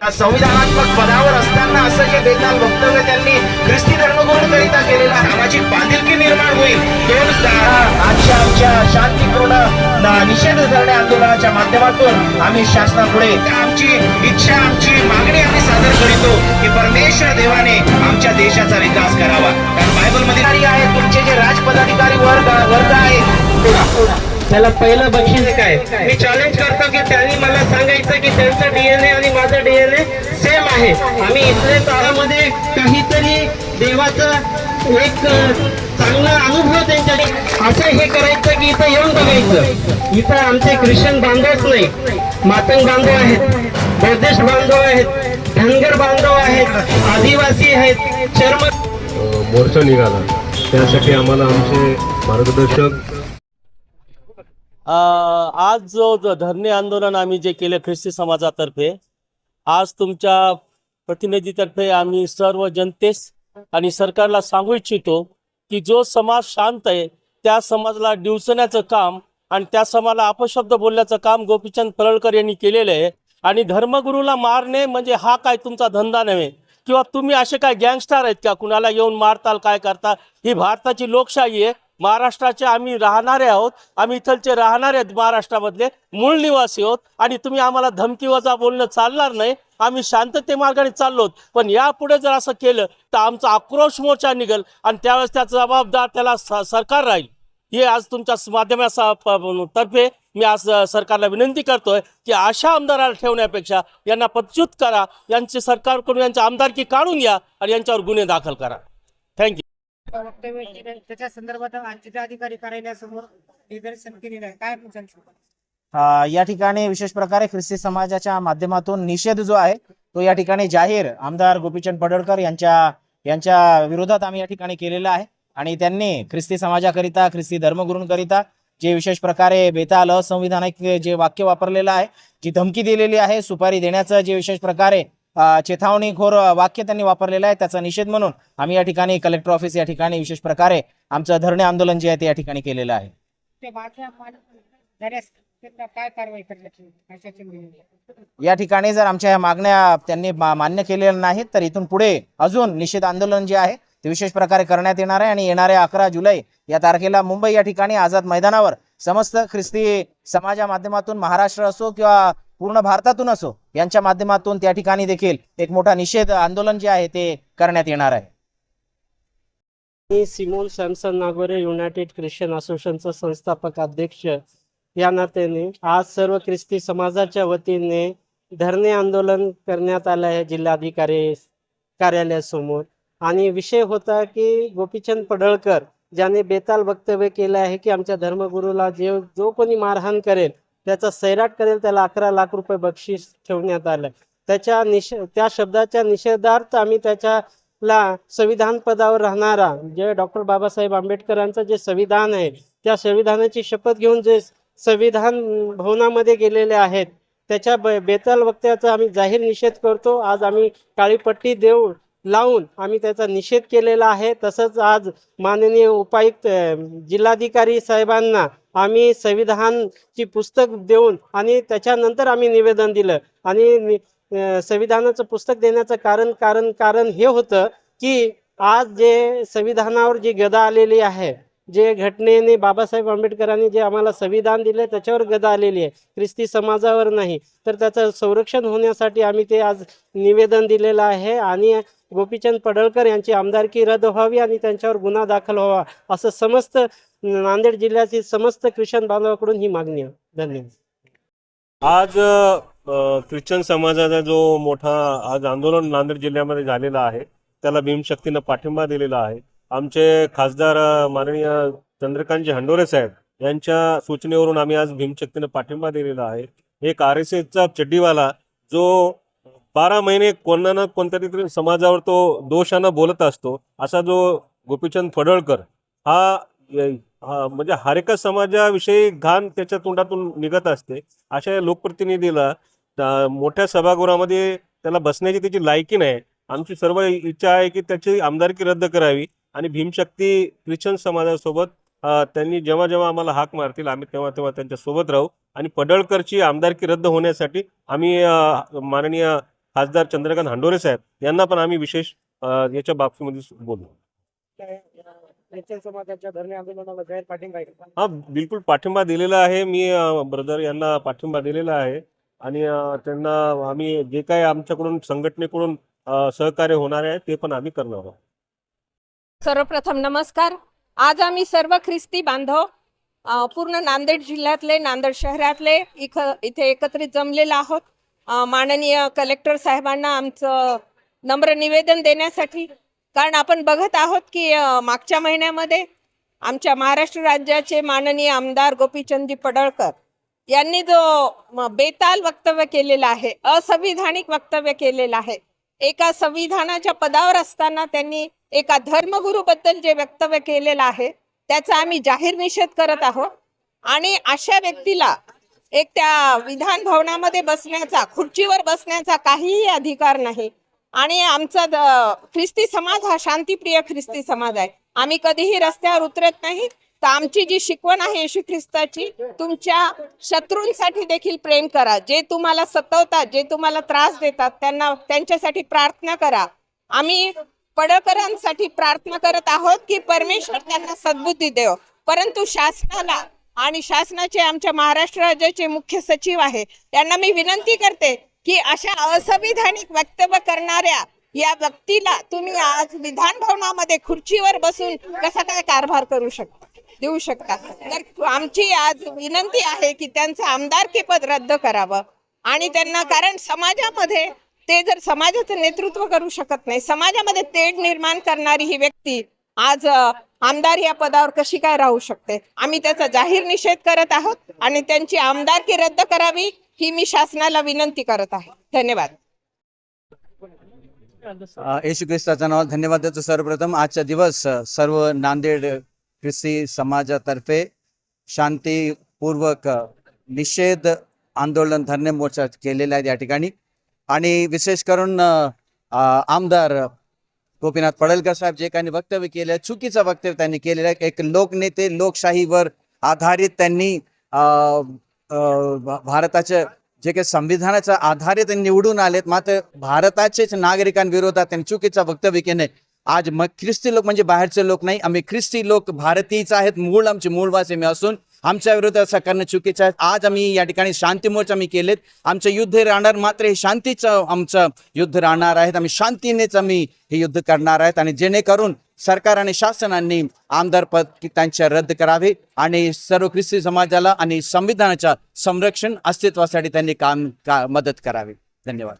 संविधानात्मक पदावर असताना असं जे बेताल वक्तव्य त्यांनी ख्रिस्ती धर्मगुरूंकरिता केलेलं सामाजिक बांधिलकी निर्माण होईल. दोन आजच्या आमच्या शांतीपूर्ण निषेध धरणे आंदोलनाच्या माध्यमातून आम्ही शासनापुढे आमची इच्छा आमची मागणी आम्ही सादर करीत त्याला पहिलं बक्षीस काय? मी चॅलेंज करतो की त्यांनी मला सांगायचं की त्यांचं डीएनए आणि माझं डीएनए सेम आहे. आम्ही इथले तारामध्ये काहीतरी देवाचा एक चांगला अनुभव त्यांच्या असं हे करायचं की इथं येऊन बघायचं. इथं आमचे ख्रिश्चन बांधवच नाही. मातंग बांधव आहेत बौद्धिस्ट बांधव आहेत धनगर बांधव आहेत आदिवासी आहेत चर्म मोर्चा निघाला. त्यासाठी आम्हाला आमचे मार्गदर्शक आज जो धरणे आंदोलन आम्ही जे केले ख्रिस्ती समाजातर्फे आज तुमच्या प्रतिनिधीतर्फे आम्ही सर्व जनतेस आणि सरकारला सांगू इच्छितो की जो समाज शांत आहे त्या समाजाला डिवचण्याचं काम आणि त्या समाजाला अपशब्द बोलण्याचं काम गोपीचंद पडळकर यांनी केलेलं आहे. आणि धर्मगुरूला मारणे म्हणजे हा काय तुमचा धंदा नव्हे. किंवा तुम्ही असे काय गँगस्टर आहेत का? कुणाला येऊन मारताल काय करता ही भारताची लोकशाही आहे. महाराष्ट्राचे आम्ही राहणारे आहोत आम्ही इथलचे राहणारे आहेत महाराष्ट्रामधले मूळ निवासी आहोत आणि तुम्ही आम्हाला धमकी वजा बोलणं चालणार नाही. आम्ही शांतते मार्गाने चाललो आहोत. पण यापुढे जर असं केलं तर आमचा आक्रोश मोर्चा निघेल आणि त्यावेळेस त्याचा जबाबदार त्याला सरकार राहील. हे आज तुमच्या माध्यमाचा तर्फे मी आज सरकारला विनंती करतोय की अशा आमदाराला ठेवण्यापेक्षा यांना पदच्युत करा यांची सरकारकडून यांची आमदारकी काढून या आणि यांच्यावर गुन्हे दाखल करा. थँक्यू वक्तव्य केलं त्याच्या संदर्भात जिल्हाधिकारी कार्यालयासमोर निदर्शन केलेलं आहे. काय सांगू या ठिकाणी विशेष प्रकारे ख्रिस्ती समाजाच्या माध्यमातून निषेध जो आहे तो या ठिकाणी जाहीर आमदार गोपीचंद पडळकर यांच्या यांच्या विरोधात आम्ही या ठिकाणी केलेला आहे. आणि त्यांनी ख्रिस्ती समाजाकरिता ख्रिस्ती धर्मगुरूंकरिता जे विशेष प्रकारे बेताल असंविधानिक जे वाक्य वापरलेलं आहे जी धमकी दिलेली आहे सुपारी देण्याचं जे विशेष प्रकारे अ, चेतावणीखोर वाक्य त्यांनी वापरलेलं आहे त्याचा निषेध म्हणून आम्ही या ठिकाणी कलेक्टर ऑफिस या ठिकाणी विशेष प्रकारे आमचं धरणे आंदोलन जे आहे ते या ठिकाणी केलेलं आहे. या ठिकाणी जर आमच्या या मागण्या त्यांनी मान्य केलेल्या नाहीत तर इथून पुढे अजून निषेध आंदोलन जे आहे ते विशेष प्रकारे करण्यात येणार आहे आणि येणाऱ्या अकरा जुलै या तारखेला मुंबई या ठिकाणी आझाद मैदानावर समस्त ख्रिस्ती समाजा माध्यमातून महाराष्ट्र असो किंवा पूर्ण भारतातून असो यांच्या माध्यमातून त्या ठिकाणी देखील एक मोठा निषेध आंदोलन जे आहे ते करण्यात येणार आहे. मी Simon Samson Nagore United Christian असोसिएशनचा संस्थापक अध्यक्ष. या नात्याने आज सर्व ख्रिस्ती समाजाच्या वतीने धरणे आंदोलन करण्यात आलं आहे जिल्हाधिकारी कार्यालयासमोर आणि विषय होता की गोपीचंद पडळकर ज्याने बेताल वक्तव्य केलं आहे की आमच्या धर्मगुरूला जे जो कोणी मारहाण करेल त्याचा सैराट करेल त्याला अकरा लाख रुपये बक्षीस ठेवण्यात आलं. त्याच्या निष त्या शब्दाच्या निषेधार्थ आम्ही त्याच्याला संविधान पदावर राहणारा जे म्हणजे डॉक्टर बाबासाहेब आंबेडकरांचं जे संविधान आहे त्या संविधानाची शपथ घेऊन जे संविधान भवनामध्ये गेलेले आहेत त्याच्या बे बेताल वक्त्याचा आम्ही जाहीर निषेध करतो. आज आम्ही काळी पट्टी देऊन लावून आम्ही त्याचा निषेध केलेला आहे. तसंच आज माननीय उपायुक्त जिल्हाधिकारी साहेबांना आम्ही संविधानची पुस्तक देऊन आणि त्याच्यानंतर आम्ही निवेदन दिलं. आणि नि- संविधानाचं पुस्तक देण्याचं कारण कारण कारण हे होतं की आज जे संविधानावर जी गदा आलेली आहे जे घटनेने बाबासाहेब आंबेडकरांनी जे आम्हाला संविधान दिले त्याच्यावर गदा आलेली आहे. ख्रिस्ती समाजावर नाही. तर त्याचं संरक्षण होण्यासाठी आम्ही ते आज निवेदन दिलेलं आहे आणि गोपीचंद पडळकर यांची आमदारकी रद्द व्हावी आणि त्यांच्यावर गुन्हा दाखल व्हावा असं समस्त नांदेड जिल्ह्यातील समस्त ख्रिश्चन बांधवाकडून ही मागणी आहे. धन्यवाद. आज ख्रिश्चन समाजाचा जो मोठा आज आंदोलन नांदेड जिल्ह्यामध्ये झालेला आहे त्याला भीमशक्तीनं पाठिंबा दिलेला आहे. आमचे खासदार माननीय चंद्रकांतजी हंडोरे साहेब यांच्या सूचनेवरून आम्ही आज भीमशक्तीनं पाठिंबा दिलेला आहे. एक आर एस एसचा चड्डीवाला जो बारा महिने कोणा ना कोणत्या तरी समाजावर तो दोषानं बोलत असतो असा जो गोपीचंद फडळकर हा हा म्हणजे हरेका समाजाविषयी घाण त्याच्या तोंडातून निघत असते. अशा या लोकप्रतिनिधीला मोठ्या सभागृहामध्ये त्याला बसण्याची त्याची लायकी नाही. आमची सर्व इच्छा आहे की त्याची आमदारकी रद्द करावी. आणि भीमशक्ती ख्रिश्चन समाजासोबत त्यांनी जेव्हा जेव्हा आम्हाला हाक मारतील आम्ही तेव्हा तेव्हा त्यांच्यासोबत राहू. आणि पडळकरची आमदारकी रद्द होण्यासाठी आम्ही माननीय खासदार चंद्रकांत हांडोरे साहेब यांना पण आम्ही विशेष याच्या बाबतीमध्ये बोलू. हा बिलकुल पाठिंबा दिलेला आहे. मी ब्रदर यांना पाठिंबा दिलेला आहे. आणि त्यांना आम्ही जे काही आमच्याकडून संघटनेकडून सहकार्य होणार आहे ते पण आम्ही करणार आहोत. सर्वप्रथम नमस्कार. आज आम्ही सर्व ख्रिस्ती बांधव पूर्ण नांदेड जिल्ह्यातले नांदेड शहरातले इख इथे एकत्रित जमलेलो आहोत. माननीय कलेक्टर साहेबांना आमचं नम्र निवेदन देण्यासाठी. कारण आपण बघत आहोत की मागच्या महिन्यामध्ये आमच्या महाराष्ट्र राज्याचे माननीय आमदार गोपीचंदी पडळकर यांनी जो बेताल वक्तव्य केलेलं आहे असंविधानिक वक्तव्य केलेलं आहे एका संविधानाच्या पदावर असताना त्यांनी एका धर्मगुरूबद्दल जे वक्तव्य केलेलं आहे त्याचा आम्ही जाहीर निषेध करत आहोत. आणि अशा व्यक्तीला एक त्या विधान भवनामध्ये बसण्याचा खुर्चीवर बसण्याचा काहीही अधिकार नाही. आणि आमचा ख्रिस्ती समाज हा शांतीप्रिय ख्रिस्ती समाज आहे. आम्ही कधीही रस्त्यावर उतरत नाही. तर आमची जी शिकवण आहे येशू ख्रिस्ताची तुमच्या शत्रूंसाठी देखील प्रेम करा. जे तुम्हाला सतवतात जे तुम्हाला त्रास देतात त्यांना त्यांच्यासाठी प्रार्थना करा. आम्ही पडकरांसाठी प्रार्थना करत आहोत की परमेश्वर त्यांना सद्बुद्धी देव. परंतु शासनाला आणि शासनाचे आमच्या महाराष्ट्र राज्याचे मुख्य सचिव आहे त्यांना मी विनंती करते की अशा असंविधानिक वक्तव्य करणाऱ्या या व्यक्तीला तुम्ही आज विधान भवनामध्ये खुर्चीवर बसून कसा काय कारभार करू शकता देऊ शकता? तर आमची आज विनंती आहे की त्यांचं आमदारकी पद रद्द करावं आणि त्यांना कारण समाजामध्ये ते जर समाजाचं नेतृत्व करू शकत नाही समाजामध्ये तेढ निर्माण करणारी ही व्यक्ती आज आमदार या पदावर कशी काय राहू शकते? आम्ही त्याचा जाहीर निषेध करत आहोत आणि त्यांची आमदारकी रद्द करावी ही मी शासनाला विनंती करत आहे. धन्यवाद. येशू ख्रिस्ताचं नाव धन्यवाद देतो सर्वप्रथम. आजचा दिवस सर्व नांदेड ख्रिस्ती समाजातर्फे शांतीपूर्वक निषेध आंदोलन धरणे मोर्चा केलेला आहे या ठिकाणी. आणि विशेष करून आमदार गोपीनाथ पडळकर साहेब जे काही वक्तव्य केलं आहे चुकीचं वक्तव्य त्यांनी केलेलं आहे. एक लोकनेते लोकशाहीवर आधारित त्यांनी भारताचे जे काही संविधानाच्या आधारे त्यांनी निवडून आलेत मात्र भारताचेच नागरिकांविरोधात त्यांनी चुकीचं वक्तव्य केले आज मग ख्रिस्ती लोक म्हणजे बाहेरचे लोक नाही आम्ही ख्रिस्ती लोक भारतीयच आहेत मूळ आमचे मूळवासी मी असून आमच्या विरोधात असं करणं चुकीचं आहे. आज आम्ही या ठिकाणी शांती मोर्चा आम्ही केलेत. आमचं युद्ध राहणार मात्र हे शांतीचं आमचं युद्ध राहणार आहेत. आम्ही शांतीनेच आम्ही हे युद्ध करणार आहेत आणि जेणेकरून सरकार आणि शासनाने आमदार पद त्यांच्या रद्द करावे आणि सर्व ख्रिस्ती समाजाला आणि संविधानाच्या संरक्षण अस्तित्वासाठी त्यांनी काम का मदत करावी. धन्यवाद.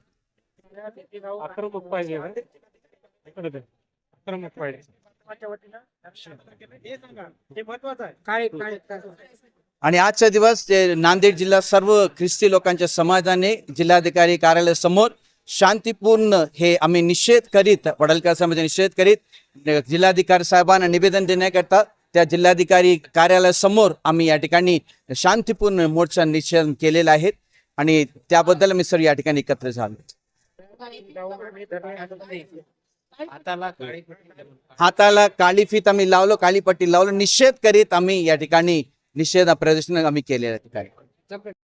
हं? हे महत्वाचं आहे. काय काय काय? आणि आजचा दिवस ते नांदेड जिल्हा सर्व ख्रिस्ती लोकांच्या समाजाने जिल्हाधिकारी कार्यालयासमोर शांतीपूर्ण हे आम्ही निषेध करीत पडळकर साहेबांचा निषेध करीत जिल्हाधिकारी साहेबांना निवेदन देण्याकरता त्या जिल्हाधिकारी कार्यालयासमोर आम्ही या ठिकाणी शांतीपूर्ण मोर्चा निषेध केलेला आहे आणि त्याबद्दल मी सर्व या ठिकाणी एकत्र झालो. हाताला काळी फीत आम्ही लावलो काळी पट्टी लावलो. निषेध करीत आम्ही या ठिकाणी निषेध प्रदर्शन आम्ही केलेलं आहे ठिकाणी.